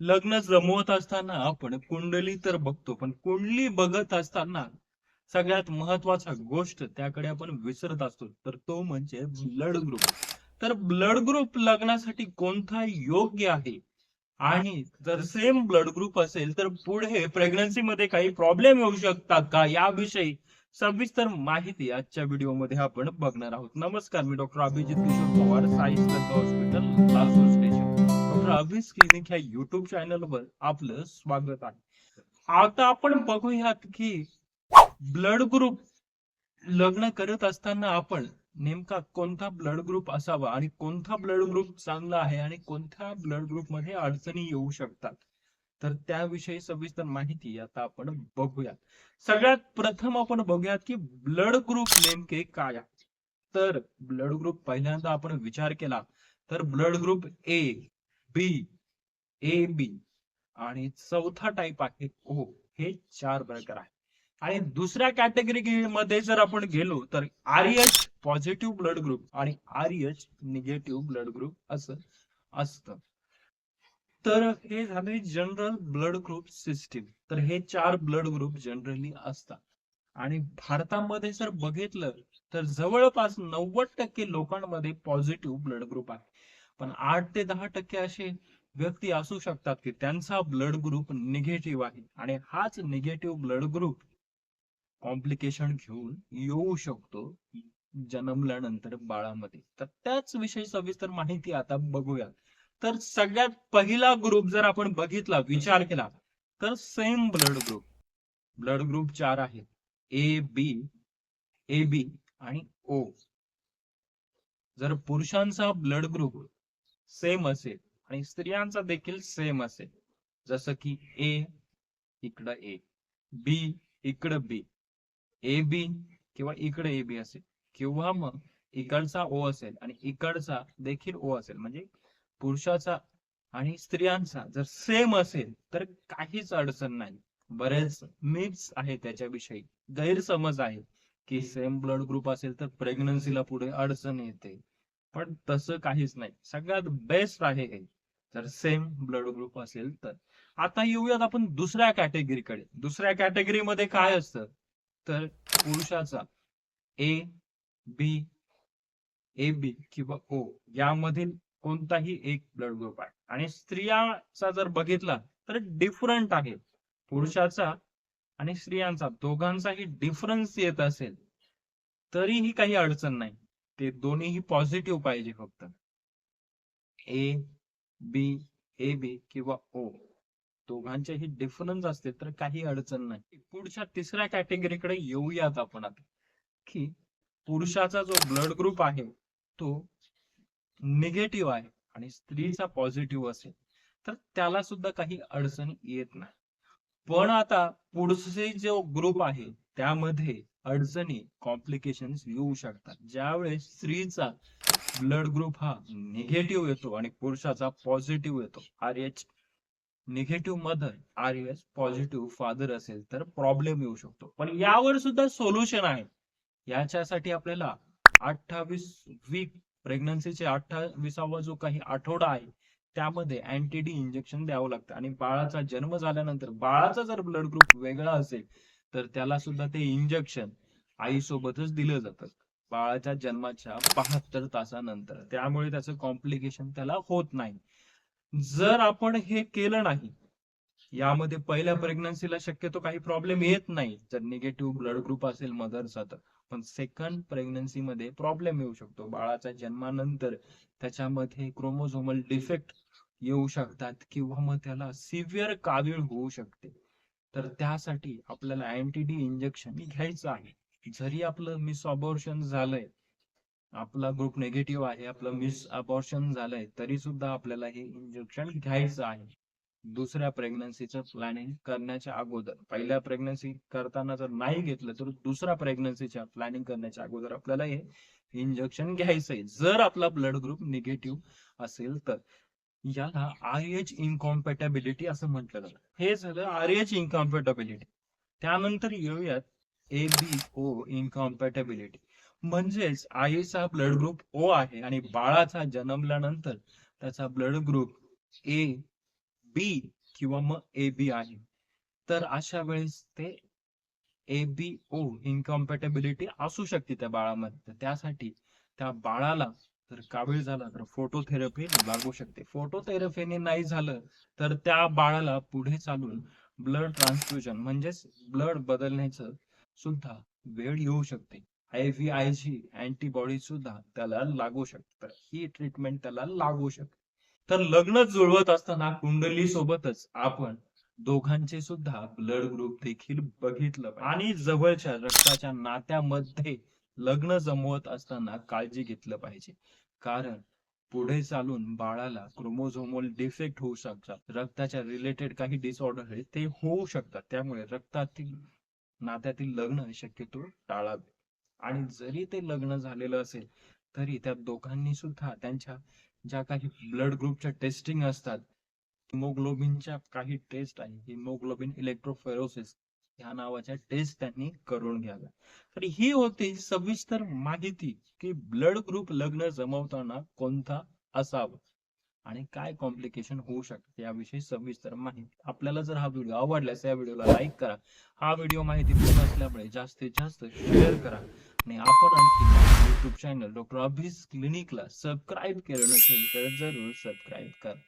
लग्न जमवत असताना आपण कुंडली तर बघतो पण कुंडली बघत असताना सगळ्यात महत्त्वाचा गोष्ट त्याकडे आपण विसरत असतो तर तो म्हणजे ब्लड ग्रुप तर ब्लड ग्रुप लग्नासाठी कोणता योग्य आहे? आणि जर सेम ब्लड ग्रुप असेल तर पुढे प्रेग्नन्सी मध्ये काही प्रॉब्लेम येऊ शकतात का? याविषयी सविस्तर माहिती आजच्या व्हिडिओमध्ये आपण बघणार आहोत. नमस्कार मी doctor Abhijit Kishor Pawar Sai hospital Lasur station doctor clinic ह्या युट्यूब चॅनलवर आपलं स्वागत आहे. आता आपण बघूयात की ब्लड ग्रुप लग्न करत असताना आपण नेमका कोणता ब्लड ग्रुप असावा आणि कोणता ब्लड ग्रुप चांगला आहे आणि कोणत्या ब्लड ग्रुपमध्ये अडचणी येऊ शकतात. तर त्याविषयी सविस्तर माहिती आता आपण बघूयात. सगळ्यात प्रथम आपण बघूयात की ब्लड ग्रुप नेमके काय आहे. तर ब्लड ग्रुप पहिल्यांदा आपण विचार केला तर blood group A B A B आणि चौथा टाइप आहे ओ हे चार प्रकार आहे आणि दुसऱ्या कॅटेगरी मध्ये जर आपण गेलो तर आरएच पॉझिटिव्ह ब्लड ग्रुप आणि आरएच निगेटिव्ह ब्लड ग्रुप असं असत. तर हे झाले जनरल ब्लड ग्रुप सिस्टीम तर हे चार ब्लड ग्रुप जनरली असतात. आणि भारतामध्ये जर बघितलं तर जवळपास नव्वद टक्के लोकांमध्ये पॉझिटिव्ह ब्लड ग्रुप आहे. पण आठ ते दहा टक्के असे व्यक्ती असू शकतात की त्यांचा ब्लड ग्रुप निगेटिव्ह आहे. आणि हाच निगेटिव्ह ब्लड ग्रुप कॉम्प्लिकेशन घेऊन येऊ शकतो जन्मल्यानंतर बाळामध्ये. तर त्याच विषयी सविस्तर माहिती आता बघूया तर सगळ्यात पहिला ग्रुप जर आपण बघितला विचार केला तर same blood group blood group चार आहेत. ए बी ए बी आणि ओ जर पुरुषांचा ब्लड ग्रुप सेम असेल. आणि स्त्रियांचा देखील सेम असेल. जसं की ए इकडं ए बी इकडं बी ए बी किंवा इकडे ए बी असेल. किंवा मग इकडचा ओ असेल आणि इकडचा देखील ओ असेल. म्हणजे पुरुषाचा आणि स्त्रियांचा जर सेम असेल तर काहीच अडचण नाही. बरेच मिथ्स आहे त्याच्याविषयी. गैरसमज आहे की सेम ब्लड ग्रुप असेल तर प्रेग्नन्सीला पुढे अडचण येते. पण तसं काहीच नाही. सगळ्यात बेस्ट आहे हे. जर सेम ब्लड ग्रुप असेल तर. आता येऊयात आपण दुसऱ्या कॅटेगरीकडे दुसऱ्या कॅटेगरीमध्ये काय असतं? तर पुरुषाचा ए बी ए बी किंवा ओ यामधील कोणताही एक ब्लड ग्रुप आहे. आणि स्त्रियाचा जर बघितला तर डिफरंट आहे. पुरुषाचा आणि स्त्रियांचा दोघांचाही डिफरन्स येत असेल. तरीही काही अडचण नाही. ते दोन्हीही पॉझिटिव्ह पाहिजे फक्त. ए बी ए बी किंवा ओ दोघांचेही डिफरन्स असते तर काही अडचण नाही. पुढच्या तिसऱ्या कॅटेगरीकडे येऊयात आपण आता. की पुरुषाचा जो ब्लड ग्रुप आहे तो निगेटिव्ह आहे आणि स्त्रीचा पॉझिटिव्ह असेल. तर त्याला सुद्धा काही अडचण येत नाही. पण आता पुढचे जो ग्रुप आहे त्यामध्ये अडचणी कॉम्प्लिकेशन येऊ शकतात. ज्यावेळेस स्त्रीचा ब्लड ग्रुप हा निगेटिव्ह येतो आणि पुरुषाचा पॉझिटिव्ह येतो. R H negative mother R S positive father असेल तर प्रॉब्लेम येऊ शकतो. पण यावर सुद्धा सोल्युशन आहे. याच्यासाठी आपल्याला अठ्ठावीस वीक प्रेग्नन्सीचे अठ्ठावीसावा जो काही आठवडा आहे त्यामध्ये अँटीडी इंजेक्शन द्यावं लागतं. आणि बाळाचा जन्म झाल्यानंतर बाळाचा जर ब्लड ग्रुप वेगळा असेल तर त्याला सुद्धा ते इंजेक्शन आईसोबतच दिलं जातं. बाळाच्या जन्माच्या बहात्तर तासानंतर. त्यामुळे त्याचं कॉम्प्लिकेशन त्याला होत नाही. जर आपण हे केलं नाही यामध्ये पहिल्या प्रेग्नन्सीला शक्यतो काही प्रॉब्लेम येत नाही. जर निगेटिव्ह ब्लड ग्रुप असेल मदरचा तर. पण सेकंड प्रेग्नन्सी मध्ये प्रॉब्लेम येऊ शकतो. बाळाच्या जन्मानंतर त्याच्यामध्ये क्रोमोझोमल डिफेक्ट येऊ शकतात किंवा मग त्याला सिव्हिअर कावीळ होऊ शकते. तर त्यासाठी आपल्याला अँटी इंजेक्शन घ्यायचं आहे. जरी आपलं मिस अबॉर्शन झालंय आपला ग्रुप निगेटिव्ह आहे आपलं मिस अबॉर्शन झालंय तरी सुद्धा आपल्याला हे इंजेक्शन घ्यायचं आहे. दुसऱ्या प्रेग्नन्सीचं प्लॅनिंग करण्याच्या अगोदर. पहिल्या प्रेग्नन्सी करताना जर नाही घेतलं तर दुसऱ्या प्रेग्नन्सीच्या प्लॅनिंग करण्याच्या अगोदर आपल्याला हे इंजेक्शन घ्यायचं आहे जर आपला ब्लड ग्रुप निगेटिव्ह असेल तर. याला आर एच इनकॉम्पॅटेबिलिटी असं म्हटलं जातं. हे झालं आर एच इनकॉम्पॅटेबिलिटी त्यानंतर येऊयात ए बी ओ इनकॉम्पॅटेबिलिटी म्हणजेच आईचा ब्लड ग्रुप ओ आहे आणि बाळाचा जन्मल्यानंतर त्याचा ब्लड ग्रुप ए बी किंवा मग ए बी आहे. तर अशा वेळेस ते ए बी ओ इनकॉम्पॅटेबिलिटी असू शकते त्या बाळामध्ये. त्यासाठी त्या बाळाला तर कावीळ झाला तर फोटोथेरपी लागू शकते. फोटोथेरपीने नाही झालं तर त्या बाळाला पुढे चालून ब्लड ट्रान्सफ्युजन म्हणजेच ब्लड बदलण्याचं सुद्धा वेळ येऊ शकते. आय व्ही आय ची अँटीबॉडी सुद्धा त्याला लागू शकते. तर ही ट्रीटमेंट त्याला लागू शकते. तर लग्न जुळवत असताना कुंडली सोबतच आपण दोघांचे सुद्धा ब्लड ग्रुप देखील बघितलं आणि जवळच्या रक्ताच्या नात्यामध्ये लग्न जमवत असताना काळजी घेतलं पाहिजे. कारण पुढे चालून बाळाला क्रोमोझोमल डिफेक्ट होऊ शकतात. रक्ताच्या रिलेटेड काही डिसऑर्डर आहेत ते होऊ शकतात. त्यामुळे रक्तातील नात्यातील लग्न शक्यतो टाळावे. आणि जरी ते लग्न झालेलं असेल तरी त्या दोघांनी सुद्धा त्यांच्या ज्या काही ब्लड ग्रुपच्या टेस्टिंग असतात हिमोग्लोबिनच्या काही टेस्ट आहे हिमोग्लोबिन इलेक्ट्रोफेरोसिस ह्या नावाच्या टेस्ट त्यांनी करून घ्याव्या. तर ही होती सविस्तर माहिती की ब्लड ग्रुप लग्न जमवताना कोणता असावा आणि काय कॉम्प्लिकेशन होऊ शकते याविषयी सविस्तर माहिती. आपल्याला जर हा व्हिडिओ आवडल्यास या व्हिडिओला लाईक करा. हा व्हिडिओ माहितीपूर्ण असल्यामुळे जास्तीत जास्त शेअर करा. आणि आपण आणखी युट्यूब चॅनल डॉक्टर अभिस क्लिनिकला सबस्क्राईब केलं नसेल तर जरूर सबस्क्राईब करा.